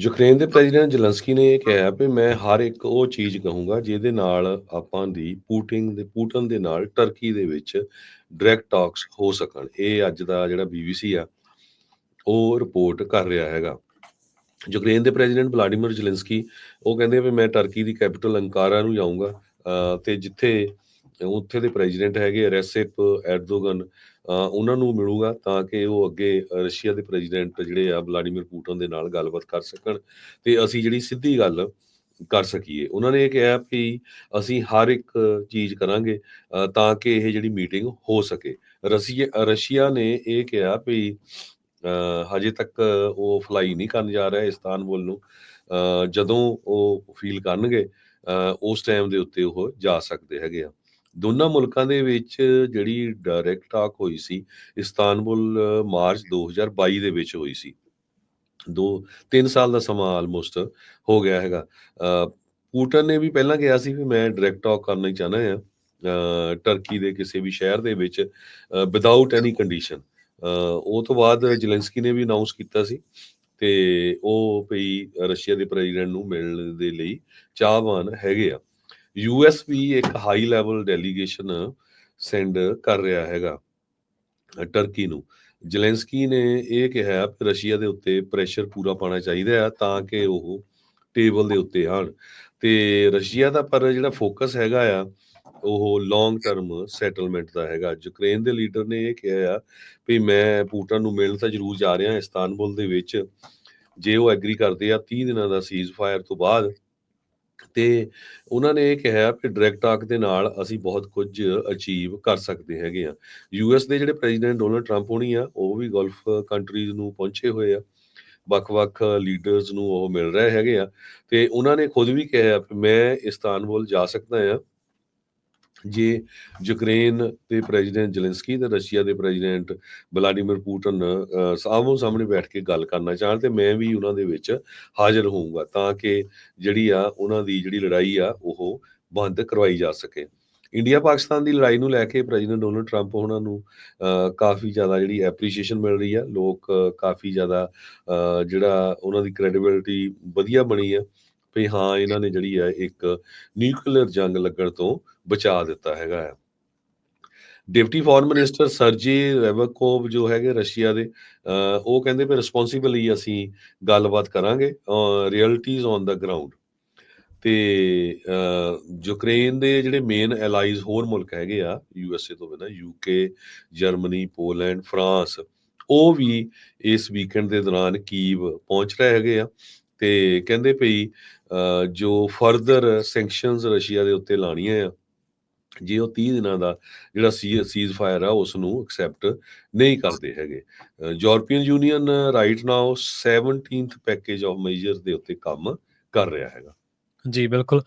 Ukraine ਦੇ president Zelensky ਨੇ ਇਹ ਕਿਹਾ ਵੀ ਮੈਂ ਹਰ ਇੱਕ ਉਹ ਚੀਜ਼ ਕਹੂੰਗਾ ਜਿਹਦੇ ਨਾਲ ਆਪਾਂ ਦੀ ਪੂਟਿੰਗ ਦੇ, ਪੂਟਨ ਦੇ ਨਾਲ ਟਰਕੀ ਦੇ ਵਿੱਚ ਡਾਇਰੈਕਟ ਟਾਕਸ ਹੋ ਸਕਣ। ਇਹ ਅੱਜ ਦਾ ਜਿਹੜਾ ਬੀਬੀਸੀ ਆ, ਉਹ ਰਿਪੋਰਟ ਕਰ ਰਿਹਾ ਹੈਗਾ। ਯੂਕਰੇਨ ਦੇ ਪ੍ਰੈਜ਼ੀਡੈਂਟ ਵਲਾਡੀਮੀਰ ਜ਼ੈਲੈਂਸਕੀ, ਉਹ ਕਹਿੰਦੇ ਵੀ ਮੈਂ ਟਰਕੀ ਦੀ ਕੈਪੀਟਲ ਅੰਕਾਰਾ ਨੂੰ ਜਾਊਂਗਾ ਤੇ ਜਿੱਥੇ ਉੱਥੇ ਦੇ ਪ੍ਰੈਜ਼ੀਡੈਂਟ ਹੈਗੇ ਰੈਸੇਪ ਐਰਦੋਗਨ ਉਹਨਾਂ ਨੂੰ ਮਿਲੂਗਾ ਤਾਂ ਕਿ ਉਹ ਅੱਗੇ ਰਸ਼ੀਆ ਦੇ ਪ੍ਰੈਜ਼ੀਡੈਂਟ ਜਿਹੜੇ ਆ ਵਲਾਡੀਮੀਰ ਪੁਟਿਨ ਦੇ ਨਾਲ ਗੱਲਬਾਤ ਕਰ ਸਕਣ ਤੇ ਅਸੀਂ ਜਿਹੜੀ ਸਿੱਧੀ ਗੱਲ ਕਰ ਸਕੀਏ। ਉਹਨਾਂ ਨੇ ਇਹ ਕਿਹਾ ਵੀ ਅਸੀਂ ਹਰ ਇੱਕ ਚੀਜ਼ ਕਰਾਂਗੇ ਤਾਂ ਕਿ ਇਹ ਜਿਹੜੀ ਮੀਟਿੰਗ ਹੋ ਸਕੇ। ਰਸ਼ੀਆ ਰਸ਼ੀਆ ਨੇ ਇਹ ਕਿਹਾ ਵੀ ਹਜੇ ਤੱਕ ਉਹ ਫਲਾਈ ਨਹੀਂ ਕਰਨ ਜਾ ਰਿਹਾ ਇਸਤਾਨਬੁਲ ਨੂੰ। ਜਦੋਂ ਉਹ ਫੀਲ ਕਰਨਗੇ ਉਸ ਟਾਈਮ ਦੇ ਉੱਤੇ ਉਹ ਜਾ ਸਕਦੇ ਹੈਗੇ ਆ। ਦੋਨਾਂ ਮੁਲਕਾਂ ਦੇ ਵਿੱਚ ਜਿਹੜੀ ਡਾਇਰੈਕਟ ਟਾਕ ਹੋਈ ਸੀ ਇਸਤਾਨਬੁਲ ਅ, ਮਾਰਚ 2022 ਦੇ ਵਿੱਚ ਹੋਈ ਸੀ। ਦੋ 3 ਸਾਲ ਦਾ ਸਮਾਂ ਆਲਮੋਸਟ ਹੋ ਗਿਆ ਹੈਗਾ। ਪੂਟਨ ਨੇ ਵੀ ਪਹਿਲਾਂ ਕਿਹਾ ਸੀ ਵੀ ਮੈਂ ਡਾਇਰੈਕਟ ਟਾਕ ਕਰਨਾ ਹੀ ਚਾਹਨਾ ਆ ਟਰਕੀ ਦੇ ਕਿਸੇ ਵੀ ਸ਼ਹਿਰ ਦੇ ਵਿੱਚ ਵਿਦਆਊਟ ਐਨੀ ਕੰਡੀਸ਼ਨ ਉਹ ਤੋਂ ਬਾਅਦ ਜ਼ੈਲੈਂਸਕੀ ਨੇ ਵੀ ਅਨਾਉਂਸ ਕੀਤਾ ਸੀ ਤੇ ਉਹ ਭਈ ਰਸ਼ੀਆ ਦੇ ਪ੍ਰੈਜ਼ੀਡੈਂਟ ਨੂੰ ਮਿਲਣ ਦੇ ਲਈ ਚਾਹਵਾਨ ਹੈਗੇ ਆ। ਯੂਐਸ ਵੀ ਇੱਕ ਹਾਈ ਲੈਵਲ ਡੈਲੀਗੇਸ਼ਨ ਸੈਂਡ ਕਰ ਰਿਹਾ ਹੈਗਾ ਟਰਕੀ ਨੂੰ। ਜ਼ੈਲੈਂਸਕੀ ਨੇ ਇਹ ਕਿਹਾ ਕਿ ਰਸ਼ੀਆ ਦੇ ਉੱਤੇ ਪ੍ਰੈਸ਼ਰ ਪੂਰਾ ਪਾਣਾ ਚਾਹੀਦਾ ਆ ਤਾਂ ਕਿ ਉਹ ਟੇਬਲ ਦੇ ਉੱਤੇ ਆਣ ਤੇ ਰਸ਼ੀਆ ਦਾ ਪਰ ਜਿਹੜਾ ਫੋਕਸ ਹੈਗਾ ਆ, ਉਹ ਲੌਂਗ ਟਰਮ ਸੈਟਲਮੈਂਟ ਦਾ ਹੈਗਾ। ਯੂਕਰੇਨ ਦੇ ਲੀਡਰ ਨੇ ਇਹ ਕਿਹਾ ਆ ਵੀ ਮੈਂ ਪੂਟਨ ਨੂੰ ਮਿਲਣ ਤਾਂ ਜ਼ਰੂਰ ਜਾ ਰਿਹਾ, ਇਸਤਾਨਬੁਲ ਦੇ ਵਿੱਚ। ਜੇ ਉਹ ਐਗਰੀ ਕਰਦੇ ਆ 30 ਦਿਨਾਂ ਦਾ ਸੀਜ਼ ਫਾਇਰ ਤੋਂ ਬਾਅਦ ਤੇ ਉਹਨਾਂ ਨੇ ਇਹ ਕਿਹਾ ਕਿ ਡਾਇਰੈਕਟ ਟਾਕ ਦੇ ਨਾਲ ਅਸੀਂ ਬਹੁਤ ਕੁਝ ਅਚੀਵ ਕਰ ਸਕਦੇ ਹੈਗੇ ਆ ਯੂਐਸ ਦੇ ਜਿਹੜੇ ਪ੍ਰੈਜ਼ੀਡੈਂਟ ਡੋਨਲਡ ਟਰੰਪ ਹੋਣੀ ਆ, ਉਹ ਵੀ ਗਲਫ ਕੰਟਰੀਜ਼ ਨੂੰ ਪਹੁੰਚੇ ਹੋਏ ਆ। ਵੱਖ-ਵੱਖ ਲੀਡਰਸ ਨੂੰ ਉਹ ਮਿਲ ਰਹੇ ਹੈਗੇ ਆ। ਤੇ ਉਹਨਾਂ ਨੇ ਖੁਦ ਵੀ ਕਿਹਾ ਕਿ ਮੈਂ ਇਸਤਾਨਬੁਲ ਜਾ ਸਕਦਾ ਆ। ਜੇ ਯੂਕਰੇਨ ਦੇ ਪ੍ਰੈਜ਼ੀਡੈਂਟ ਜ਼ੈਲੈਂਸਕੀ ਤੇ ਰਸ਼ੀਆ ਦੇ ਪ੍ਰੈਜ਼ੀਡੈਂਟ ਵਲਾਡੀਮੀਰ ਪੁਟਿਨ ਅ, ਸਾਹਮਣੇ ਬੈਠ ਕੇ ਗੱਲ ਕਰਨਾ ਚਾਹਣ ਤੇ ਮੈਂ ਵੀ ਉਹਨਾਂ ਦੇ ਵਿੱਚ ਹਾਜ਼ਰ ਹੋਊਂਗਾ ਤਾਂ ਕਿ ਜਿਹੜੀ ਆ ਉਹਨਾਂ ਦੀ ਜਿਹੜੀ ਲੜਾਈ ਆ ਉਹ ਬੰਦ ਕਰਵਾਈ ਜਾ ਸਕੇ। ਇੰਡੀਆ ਪਾਕਿਸਤਾਨ ਦੀ ਲੜਾਈ ਨੂੰ ਲੈ ਕੇ ਪ੍ਰੈਜ਼ੀਡੈਂਟ ਡੋਨਲਡ ਟਰੰਪ ਉਹਨਾਂ ਨੂੰ ਕਾਫੀ ਜ਼ਿਆਦਾ ਜਿਹੜੀ ਐਪਰੀਸ਼ੀਏਸ਼ਨ ਮਿਲ ਰਹੀ ਆ। ਲੋਕ ਕਾਫੀ ਜ਼ਿਆਦਾ ਜਿਹੜਾ ਉਹਨਾਂ ਦੀ ਕ੍ਰੈਡੀਬਿਲਟੀ ਵਧੀਆ ਬਣੀ ਆ। ਵੀ ਹਾਂ, ਇਹਨਾਂ ਨੇ ਜਿਹੜੀ ਆ ਇੱਕ ਨਿਊਕਲੀਅਰ ਜੰਗ ਲੱਗਣ ਤੋਂ ਬਚਾ ਦਿੱਤਾ ਹੈਗਾ ਆ deputy foreign minister Sergey Ryabkov ਜੋ ਹੈਗੇ ਰਸ਼ੀਆ ਦੇ ਉਹ ਕਹਿੰਦੇ ਵੀ ਰਿਸਪੌਂਸਿਬਲੀ ਅਸੀਂ ਗੱਲਬਾਤ ਕਰਾਂਗੇ ਰਿਐਲਿਟੀਜ਼ ਔਨ ਦਾ ਗਰਾਊਂਡ ਤੇ ਯੂਕਰੇਨ ਦੇ ਜਿਹੜੇ ਮੇਨ ਐਲਾਈਜ਼ ਹੋਰ ਮੁਲਕ ਹੈਗੇ ਆ ਯੂਐਸਏ ਤੋਂ ਬਿਨਾਂ ਯੂਕੇ ਜਰਮਨੀ, ਪੋਲੈਂਡ, ਫਰਾਂਸ, ਉਹ ਵੀ ਇਸ ਵੀਕਐਂਡ ਦੇ ਦੌਰਾਨ ਕੀਵ ਪਹੁੰਚ ਰਹੇ ਹੈਗੇ ਆ। ਤੇ ਕਹਿੰਦੇ ਭਈ ਜੋ ਫਰਦਰ ਸੈਂਕਸ਼ਨਸ ਰਸ਼ੀਆ ਦੇ ਉੱਤੇ ਲਾਣੀਆਂ ਆ, ਜੇ ਉਹ 30 ਦਿਨਾਂ ਦਾ ਜਿਹੜਾ ਸੀਜ਼ ਫਾਇਰ ਆ ਉਸ ਨੂੰ ਐਕਸੈਪਟ ਨਹੀਂ ਕਰਦੇ ਹੈਗੇ। European Union right now 17th package of major ਦੇ ਉੱਤੇ ਕੰਮ ਕਰ ਰਿਹਾ ਹੈਗਾ। ਜੀ, ਬਿਲਕੁਲ।